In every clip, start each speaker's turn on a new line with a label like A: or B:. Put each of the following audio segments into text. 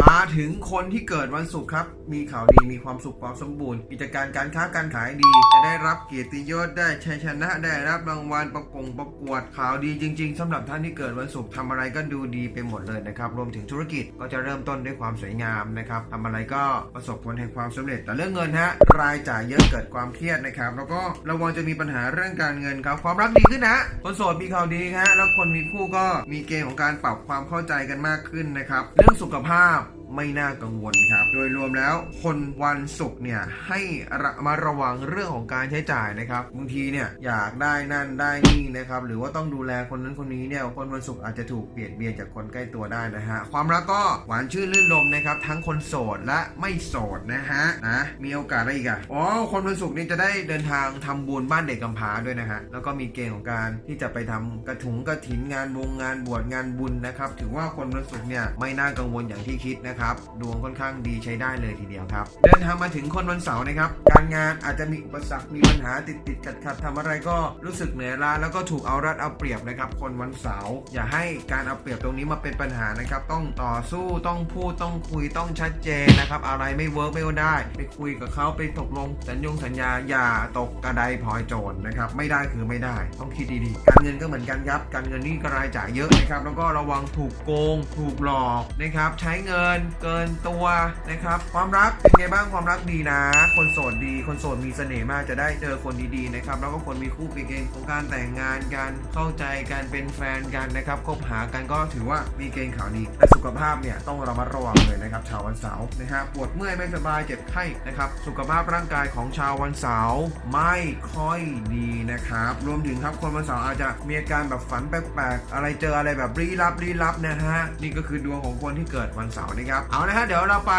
A: มาถึงคนที่เกิดวันศุกร์ครับ มีข่าวดีมีความสุขความสมบูรณ์ กิจการการค้าการขายดี จะได้รับเกียรติยศได้ชัยชนะได้รับรางวัลประกงประกวดข่าวดีจริง ๆสำหรับท่านที่เกิดวันศุกร์ทำอะไรก็ดูดีไปหมดเลยนะครับ รวมถึงธุรกิจก็จะเริ่มต้นด้วยความสวยงามนะครับทำอะไรก็ประสบผลแห่งความสำเร็จ แต่เรื่องเงินฮะรายจ่ายเยอะเกิดความเครียดนะครับ แล้วก็ระวังจะมีปัญหาเรื่องการเงินครับ ความรักดีขึ้นนะคนโสดมีข่าวดีฮะแล้วคนมีคู่ก็มีเกณฑ์ของการปรับความเข้าใจกันมากขึ้นนะครับเรื่องสุขภาพ пока! ไม่น่ากังวลครับ โดยรวมแล้วคนวันศุกร์เนี่ยให้ระมาระวังเรื่องของการใช้จ่ายนะครับบางทีเนี่ยอยากได้นั่นได้นี่นะครับหรือว่าต้องดูแลคนนั้นคนนี้เนี่ยคนวันศุกร์อาจจะถูกเบียดเบียนจากคนใกล้ตัวได้นะฮะความรักก็หวานชื่นลื่นลมนะครับทั้งคนโสดและไม่โสดนะฮะนะมีโอกาสอะไรอีกอะอ๋อคนวันศุกร์นี่จะได้เดินทางทำบุญบ้านเด็กกำพร้าด้วยนะฮะแล้วก็มีเกณฑ์ของการที่จะไปทำกระถุงกระถินงานวงงานบวชงานบุญนะครับถือว่าคนวันศุกร์เนี่ยไม่น่ากังวลอย่างที่คิดนะครับดวงค่อนข้างดีใช้ได้เลยทีเดียวครับ เดินทางมาถึงคนวันเสาร์นะครับ การงานอาจจะมีอุปสรรคมีปัญหาติดติดขัดขัดทำอะไรก็รู้สึกเหนื่อยล้าแล้วก็ถูกเอารัดเอาเปรียบนะครับ คนวันเสาร์อย่าให้การเอาเปรียบตรงนี้มาเป็นปัญหานะครับ ต้องต่อสู้ต้องพูดต้องคุยต้องชัดเจนนะครับ อะไรไม่เวิร์กไม่ได้ ไปคุยกับเขาไปตกลงสัญญงสัญญาอย่าตกกระไดพลอยโจรนะครับ ไม่ได้คือไม่ได้ ต้องคิดดีๆ การเงินก็เหมือนกันครับ การเงินนี่ก็รายจ่ายเยอะนะครับ แล้วก็ระวังถูกโกง ถูกหลอกนะครับ ใช้เงินเกินตัวนะครับ ความรักเป็นไงบ้างความรักดีนะ คนโสดดีคนโสดมีเสน่ห์มากจะได้เจอคนดีๆนะครับ แล้วก็คนมีคู่เป็นเกณฑ์ของการแต่งงานกันเข้าใจกันเป็นแฟนกันนะครับคบหากันก็ถือว่ามีเกณฑ์ข่าวดีแต่สุขภาพเนี่ยต้องระมัดระวังเลยนะครับ ชาววันเสาร์นะฮะปวดเมื่อยไม่สบายเจ็บไข้นะครับ สุขภาพร่างกายของชาววันเสาร์ไม่ค่อยดีนะครับ รวมถึงครับคนวันเสาร์อาจจะมีอาการแบบฝันแปลกๆอะไรเจออะไรแบบลี้ลับลี้ลับนะฮะนี่ก็คือดวงของคนที่เกิดวันเสาร์นะครับเอานะฮะเดี๋ยวเราไป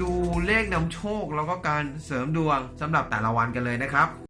A: ดูเลขนำโชคแล้วก็การเสริมดวงสำหรับแต่ละวันกันเลยนะครับ